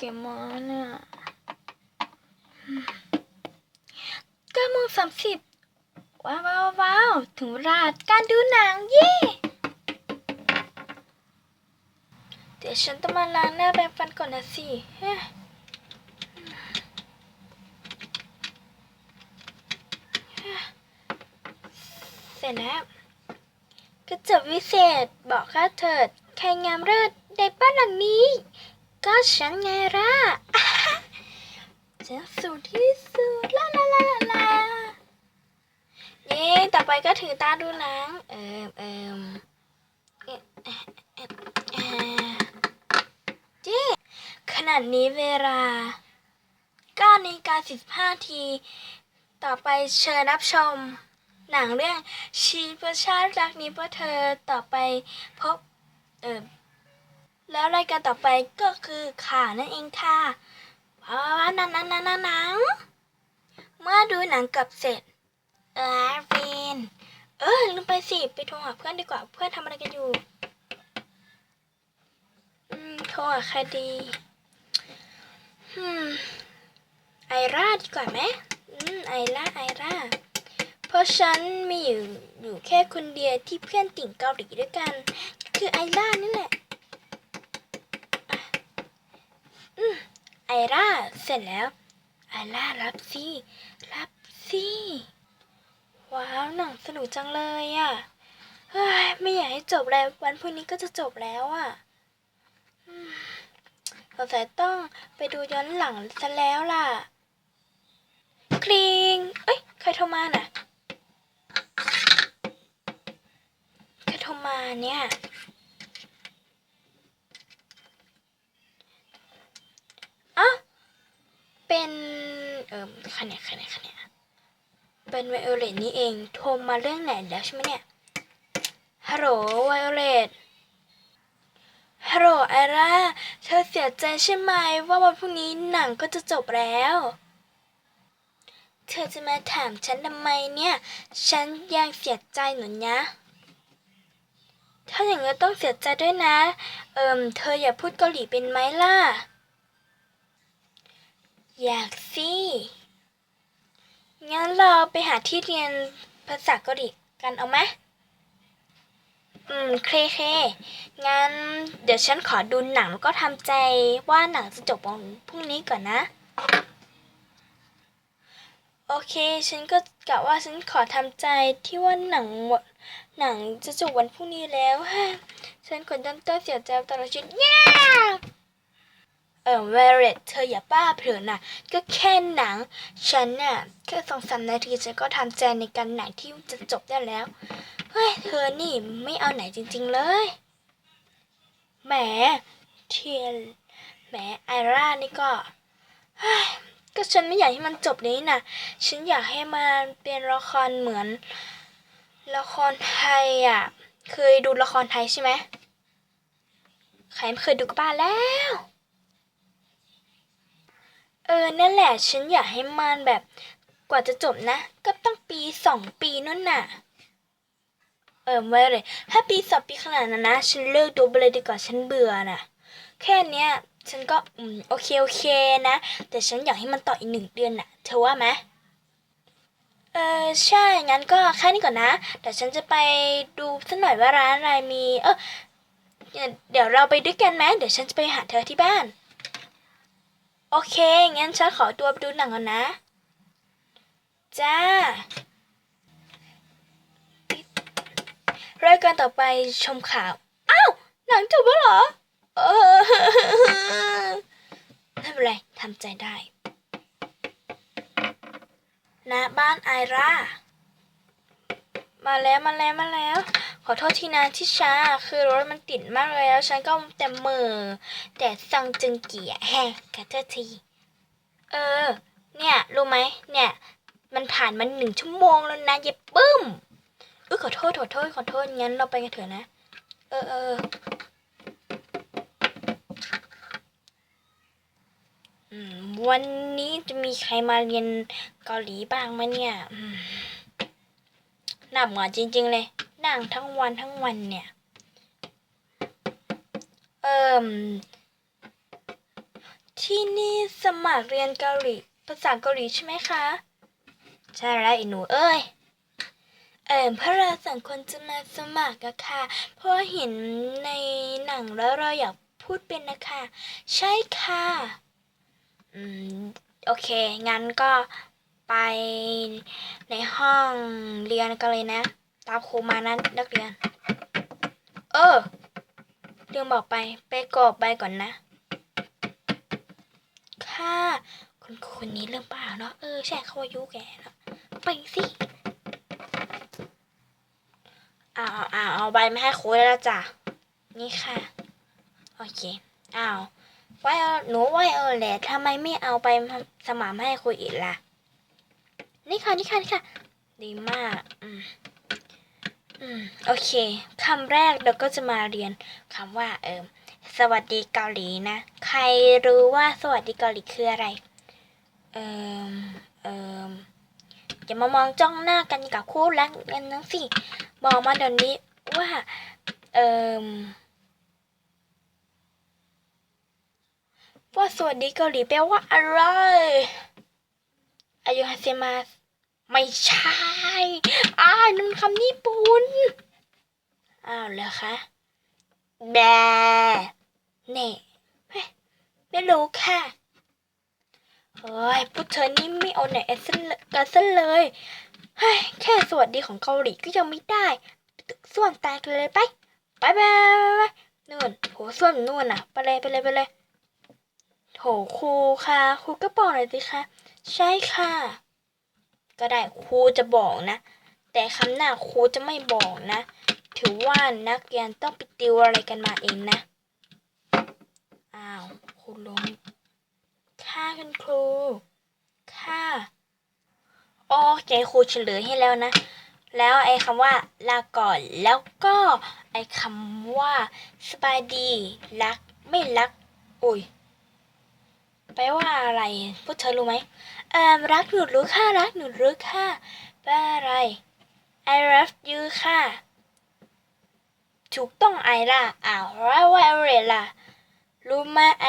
เกมอนอะเก้าโมงสามสิบว้าวว้าวว้าวถึงเวลาการดูหนังเย่เดี๋ยวฉันต้องมาล้างหน้าแปรงฟันก่อนนะสิเฮ้ยเสร็จแล้วกระจกวิเศษบอกข้าเถิด ใครงามเลิศในบ้านหลังนี้ ก็ฉันไงล่ะจะสุดที่สุดลาลาลาลาลาเย้ต่อไปก็ถึงตาดูหนัง เอิมเอิมเออเอ่อเอ่อเอ่อเจ๊ขนาดนี้เวลา9นาฬิกา45ที ต่อไปเชิญรับชม หนังเรื่องชีประชาติรักนี้เพื่อเธอต่อไปพบ เออ แล้วรายการต่อไปก็คือข่าวนั่นเองค่ะว้าวว้านังนังนังหนังนัง เมื่อดูหนังกับเสร็จเออฟิน เออลืมไปสิ ไปโทรหาเพื่อนดีกว่า เพื่อนทำอะไรกันอยู่ อืม โทรหาใครดีอืม ไอร่าดีกว่าไหมอืม ไอร่า ไอร่า เพราะฉันมีอยู่อยู่แค่คนเดียวที่เพื่อนติ่งเกาหลีด้วยกัน คือไอร่านี่แหละอะอืม ไอร่า เสร็จแล้วไอร่ารับสิรับสิว้าวหนังสนุกจังเลยอะเฮ้ยไม่อยากให้จบเลยวันพรุ่งนี้ก็จะจบแล้วอะสงสัยต้องไปดูย้อนหลังซะแล้วล่ะ คลิง เอ้ยใครโทรมาน่ะ ใครโทรมาเนี่ย อ้าวเป็น เอ่อคะแนนคะแนนคะแนนเป็นไวโอเลตนี่เองโทรมาเรื่องไหนแล้วใช่ไหมเนี่ย ฮัลโหลไวโอเลตฮัลโหลไอร่า เธอเสียใจใช่ไหมว่าวันพรุ่งนี้หนังก็จะจบแล้ว เธอจะมาถามฉันทำไมเนี่ย ฉันยังเสียใจหนูนะ ถ้าอย่างนั้ต้องเสียใจด้วยนะ เอิมเธออย่าพูดเกาหลีเป็นไหมล่ะ อยากสิ งั้นเราไปหาที่เรียนภาษาเกาหลีกันเอาไหมอืมเคเคงั้นเดี๋ยวฉันขอดูหนังแล้วก็ทำใจว่าหนังจะจบวันพรุ่งนี้ก่อนนะ โอเค ฉันก็กะว่าฉันขอทำใจที่ว่าหนังวันหนังจะจบวันพรุ่งนี้แล้วฮะฉันควรต้องต้องเสียใจตลอดชีวิตแย่ เออเวเรตเธออย่าบ้าเผลอนะก็แค่หนัง ฉันน่ะแค่สองสามนาทีฉันก็ทำใจในการหนังที่จะจบได้แล้ว เฮ้ย เธอนี่ไม่เอาไหนจริง ๆ เลย แหมเทียนแหมไอร่านี่ก็เฮ้ยก็ฉันไม่อยากให้มันจบนี้นะฉันอยากให้มันเป็นละครเหมือน ละครไทยอะ เคยดูละครไทยใช่ไหมใครไม่เคยดูก็บ้าแล้ว ออนั่นแหละฉันอยากให้มันแบบ กว่าจะจบนะ ก็ต้องปีสองปีนู่นน่ะ เออไม่เลย ถ้าปีสองปีขนาดนั้นนะ ฉันเลิกดูไปเลยดีกว่าฉันเบื่อน่ะ แค่เนี้ยฉันก็อืมโอเคโอเคนะ แต่ฉันอยากให้มันต่ออีกหนึ่งเดือนน่ะ เธอว่าไหมเออใช่ งั้นก็แค่นี้ก่อนนะเดี๋ยวฉันจะไปดูสักหน่อยว่าร้านอะไรมี เออเดี๋ยวเราไปด้วยกันไหมเดี๋ยวฉันจะไปหาเธอที่บ้าน โอเค งั้นฉันขอตัวไปดูหนังก่อนนะ จ้ารายการต่อไปชมข่าว อ้าว หนังจบแล้วเหรอ เออไม่เป็นไรทำใจได้ณบ้านไอร่า มาแล้ว มาแล้ว มาแล้ว ขอโทษทีนะที่ช้า คือรถมันติดมากเลยแล้วฉันก็แต่เมือแต่ซังจึงเกียแฮะขอโทษที เออ เนี่ย รู้ไหมเนี่ย มันผ่านมาหนึ่งชั่วโมงแล้วนะเย็บปึ้มเออขอโทษขอโทษขอโทษงั้นเราไปกันเถอะนะ เออเออวันนี้จะมีใครมาเรียนเกาหลีบ้างไหมเนี่ยอืมน่าเบื่อจริง ๆ เลย นั่งทั้งวันทั้งวันเนี่ย เอิมที่นี่สมัครเรียนเกาหลี ภาษาเกาหลีใช่ไหมคะ ใช่แล้วไอ้หนูเอ้ย เอ่อพระเราสองคนจะมาสมัครอะค่ะ เพราะเห็นในหนังแล้วเราอยากพูดเป็นนะคะ ใช่ค่ะ อืม โอเค งั้นก็ไปในห้องเรียนกันเลยนะ ตามครูมานั้นนักเรียน เออเรื่องบอกไปไปกรอกใบก่อนนะ ค่ะคุณคนนี้เรื่องเปล่าเนาะเออใช่เขาอายุแก่เนอะไปสิอ้าวอ้าวเอาใบไม่ให้ครูแล้วจ้ะนี่ค่ะ โอเคอ้าวไว้เอาหนูไว้เอาแหละทำไมไม่เอาไปสมานให้ครูอีกล่ะนี่ค่ะนี่ค่ะนี่ค่ะ ดีมาก อืม อืมโอเคคำแรกเราก็จะมาเรียนคำว่าเอิมสวัสดีเกาหลีนะ ใครรู้ว่าสวัสดีเกาหลีคืออะไร เอิมเอิมอย่ามามองจ้องหน้ากันกับคู่รักกันนะสิบอกมาเดี๋ยวนี้ว่า เอิมว่าสวัสดีเกาหลีแปลว่าอะไรอายุฮาเซมาส ไม่ใช่อ้านั่นมันคำญี่ปุ่น อ้าวเหรอคะ แบเน่ไม่รู้ค่ะเฮ้ยพวกเธอนี่ไม่เอาไหนกันซะเลยกันซะเลยเฮ้ยแค่สวัสดีของเกาหลีก็ยังไม่ได้ตึกส่วนแตกเลยไปไปไปไปไปนู่นโหส่วนนู่นน่ะ ไปเลยไปเลยไปเลยโถครูค่ะครูก็บอกหน่อยสิคะใช่ค่ะ ก็ได้ครูจะบอกนะ แต่คำหน้าครูจะไม่บอกนะ ถือว่านักเรียนต้องไปติวอะไรกันมาเองนะ อ้าวครูลงค่ะคุณครูค่ะโอเคครูเฉลยให้แล้วนะ แล้วไอ้คำว่าลาก่อนแล้วก็ไอ้คำว่าสบายดีรักไม่รักอุ้ยแปลว่าอะไรพวกเธอรู้ไหม เอ่อรักหนูรู้ค่ะรักหนูรู้ค่ะแปลว่าอะไร I love you ค่ะ ถูกต้องไอล่ะอ้าวแล้วว่าอะไรล่ะ รู้ไหมไอ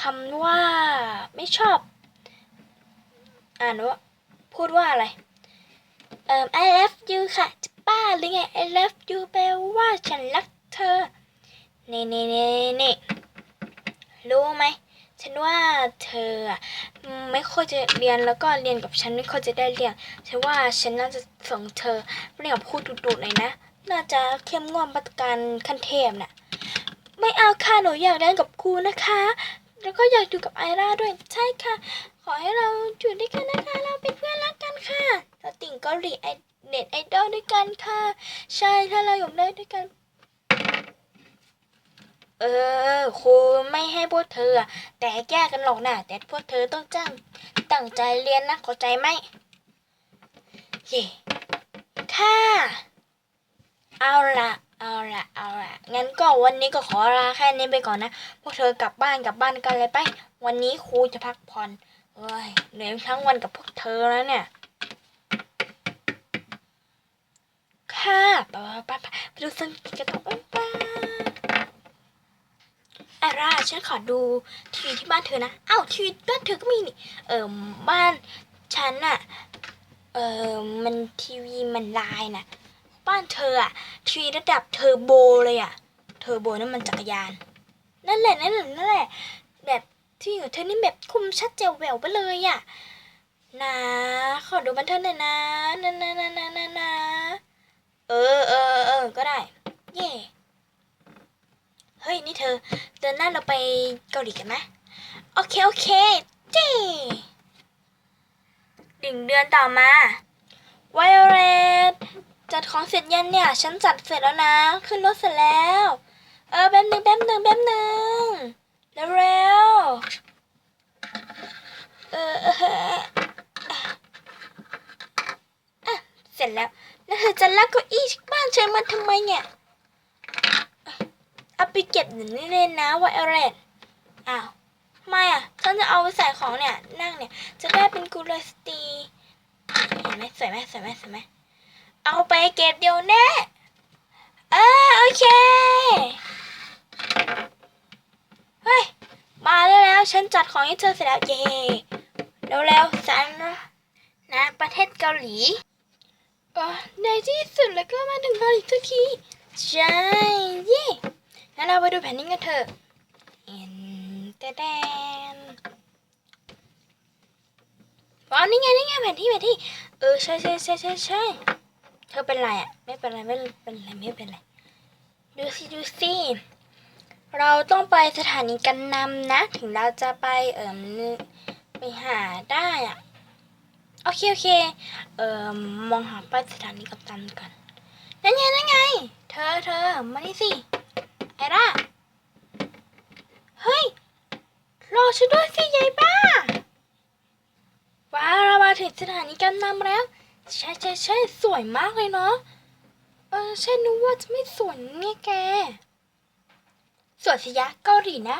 คำว่าไม่ชอบ อ่านว่าพูดว่าอะไรเอ่อ I love you ค่ะจะป้าหรือไง I love you แปลว่าฉันรักเธอ นี่นี่นี่นี่รู้ไหม ฉันว่าเธออะไม่ค่อยจะเรียนแล้วก็เรียนกับฉันไม่ค่อยจะได้เรียนฉันว่าฉันน่าจะส่งเธอเรียนกับครูดุๆหน่อยนะ น่าจะเข้มงวดมาตรการขั้นเทพน่ะ ไม่เอาค่ะหนูอยากเรียนกับครูนะคะ แล้วก็อยากอยู่กับไอราด้วยใช่ค่ะ ขอให้เราอยู่ด้วยกันนะคะ เราเป็นเพื่อนรักกันค่ะเราติ่งเกาหลีไอเน็ตไอดอลด้วยกันค่ะ ใช่ถ้าเราอยู่ได้ด้วยกัน เออครูไม่ให้พวกเธอ แต่แก้กันหรอกนะแต่พวกเธอต้องจ้างตั้งใจเรียนนะเข้าใจไหมเย่ค่ะเอาละเอาละเอาละงั้นก็วันนี้ก็ขอลาแค่นี้ไปก่อนนะพวกเธอกลับบ้านกลับบ้านกันเลยไป วันนี้ครูจะพักผ่อนเอ้ยเหนื่อยทั้งวันกับพวกเธอแล้วเนี่ยค่ะไปไปไปไปดูสังเกตกันต่อไป ไอาร่าฉันขอดูทีวีที่บ้านเธอนะอ้าวทีวีบ้านเธอก็มีนี่เออบ้านฉันน่ะเออมันทีวีมันลายน่ะบ้านเธออะทีวีระดับเทอร์โบเลยอะเทอร์โบนั่นมันจักรยาน นั่นแหละนั่นแหละนั่นแหละ แบบที่ของเธอนี่แบบคมชัดแจ๋วแหววไปเลยอะนะขอดูบันเทิงหน่อยนะนะนะนะนะนะนะเออเออเออก็ได้ เย่ เฮ้ย นี่เธอ เดือนหน้าเราไปเกาหลีกันไหมโอเค โอเคเจ้หนึ่งเดือนต่อมาไวโอเลตจัดของเสร็จยังเนี่ย ฉันจัดเสร็จแล้วนะ ขึ้นรถเสร็จแล้ว เออ แป๊บหนึ่งแป๊บหนึ่งแป๊บหนึ่งแล้วเร็วเออเออเออะเสร็จแล้ว แล้วเธอจะลากเก้าอี้บ้านฉันมาทำไมเนี่ย ไปเก็บหนึ่งนี่เลยนะว่าอะไรอ้าวไม่อะฉันจะเอาไปใส่ของเนี่ย นั่งเนี่ย จะได้เป็นกุลสตรีเห็นไหมสวยไหมสวยไหมสวยไหมเอาไปเก็บเดี๋ยวแน่เออโอเคเฮ้ยมาได้แล้วฉันจัดของให้เธอเสร็จแล้วเย่เร็วๆสันนะนะประเทศเกาหลีเออในที่สุดแล้วก็มาถึงเกาหลีสักทีใช่เย่งั้นเรา ไปดูแผนนี้กันเถอะเอ็นแต่แดนว้าวนี่ไงนี่ไงแผนที่แผนที่ เออใช่ใช่ใช่ใช่ใช่เธอเป็นไรอะ ไม่เป็นไรไม่เป็นไรไม่เป็นไรดูสิดูสิเราต้องไปสถานีกันนำนะ ถึงเราจะไปเอ่มไปหาได้อะโอเคโอเคเอ่มมองหาป้ายสถานีกัปตันก่อนนั่นไงนั่นไง เธอเธอมานี่สิ อร่าเฮ้ย รอฉันด้วยสิยายบ้า ว้าเรามาถึงสถานีกันนำแล้ว ใช่ใช่ใช่สวยมากเลยเนาะ เออใช่นึกว่าจะไม่สวยเนี่ยแก สวยสิยะเกาหลีนะ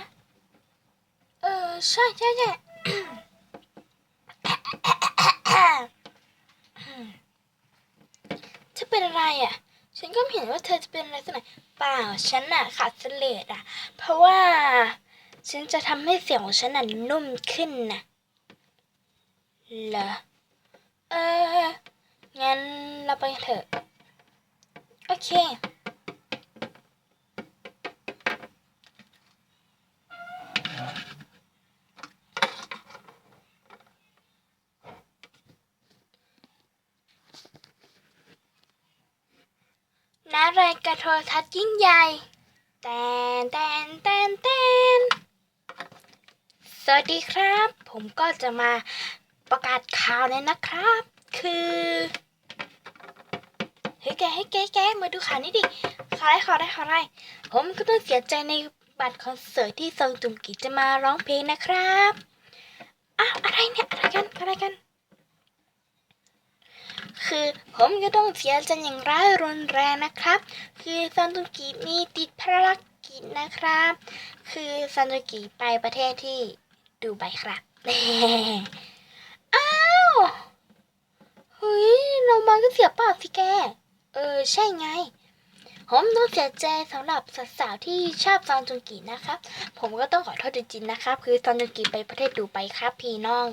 เออ ใช่ใช่ใช่เธอเป็นอะไรอะ ฉันก็เห็นว่าเธอจะเป็นอะไรสักหน่อยเปล่าฉันน่ะขาดเสลดอะ เพราะว่า ฉันจะทำให้เสียงของฉันน่ะนุ่มขึ้นน่ะเหรอเอองั้นเราไปเถอะ โอเค ณรายการโทรทัศน์ยิ่งใหญ่แตนแตนแตนแตนสวัสดีครับ ผมก็จะมาประกาศข่าวเลยนะครับ คือเฮ้ยแกเฮ้ยแกแกมาดูข่าวนี้ดิข่าวอะไรข่าวอะไรข่าวอะไรผมก็ต้องเสียใจในบัตรคอนเสิร์ตที่ซองจุงกิจะมาร้องเพลงนะครับอ้าวอะไรเนี่ยอะไรกันอะไรกัน คือผมก็ต้องเสียใจอย่างร้ายรุนแรงนะครับ คือซอนตุกิมีติดภารกิจนะครับ คือซอนตุกิไปประเทศที่ดูไบครับอ้าวเฮ้ยเรามาก็เสียเปล่าสิแก เออใช่ไง ผมต้องเสียใจสำหรับสาวๆที่ชอบซอนจุงกินะครับ ผมก็ต้องขอโทษจริงๆนะครับ คือซอนจุงกิไปประเทศดูไบครับพี่น้อง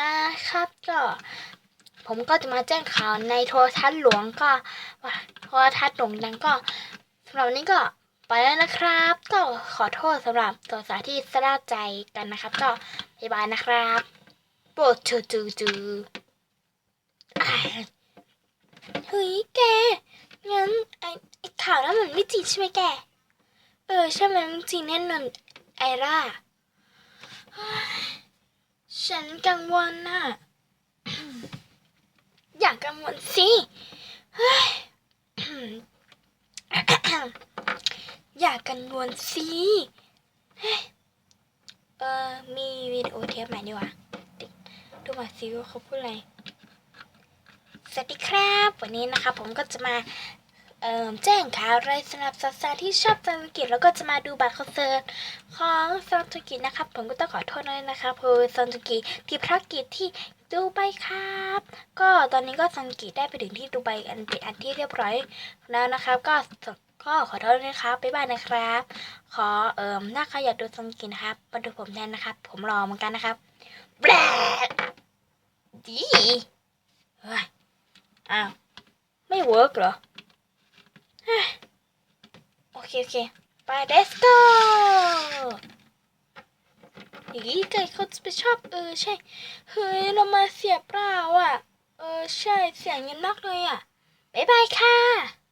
นะครับก็ ผมก็จะมาแจ้งข่าวในโทรทัศน์หลวงก็ว่าโทรทัศน์โด่งดังก็สำหรับนี้ก็ไปแล้วนะครับ ก็ขอโทษสำหรับตัวสาที่สลาดใจกันนะครับ ก็บ๊ายบายนะครับโปรดเธอจือจืออ่เฮ้ยแกงั้นไอไอข่าวนั้นมันไม่จริงใช่ไหมแก เออใช่ไหมมันจริงแน่นอนไอร่าฉันกังวลน่ะ อย่ากังวลสิเฮ้ยอย่ากังวลสิเฮ้ยเออมีวิดีโอเทปใหม่ดีกว่าติ๊กดูมาซิว่าเขาพูดอะไร สวัสดีครับ วันนี้นะคะผมก็จะมา แจ้งข่าวอะไรสำหรับสาวๆที่ชอบซันกิแล้วก็จะมาดูบัตรคอนเสิร์ตของซันกินะครับผมก็ต้องขอโทษด้วยนะคะเพราะซันกิที่ภารกิจที่ดูไบครับ ก็ตอนนี้ก็ซันกิได้ไปถึงที่ดูไบอันเป็นอันที่เรียบร้อยแล้วนะครับ ก็ก็ขอโทษด้วยนะครับบ๊ายบายนะครับ ขอเอ่อถ้าใครอยากดูซันกินะครับมาดูผมแทนนะครับ ผมรอเหมือนกันนะครับแบลดีอ้าวไม่เวิร์กเหรอ โอเค โอเค ไป let's go อย่างนี้เกิดเขาจะไปชอบเออใช่ เฮ้ย เรามาเสียเปล่าอะ เออ ใช่ เสียงเงินมากเลยอะ บ๊ายบายค่ะ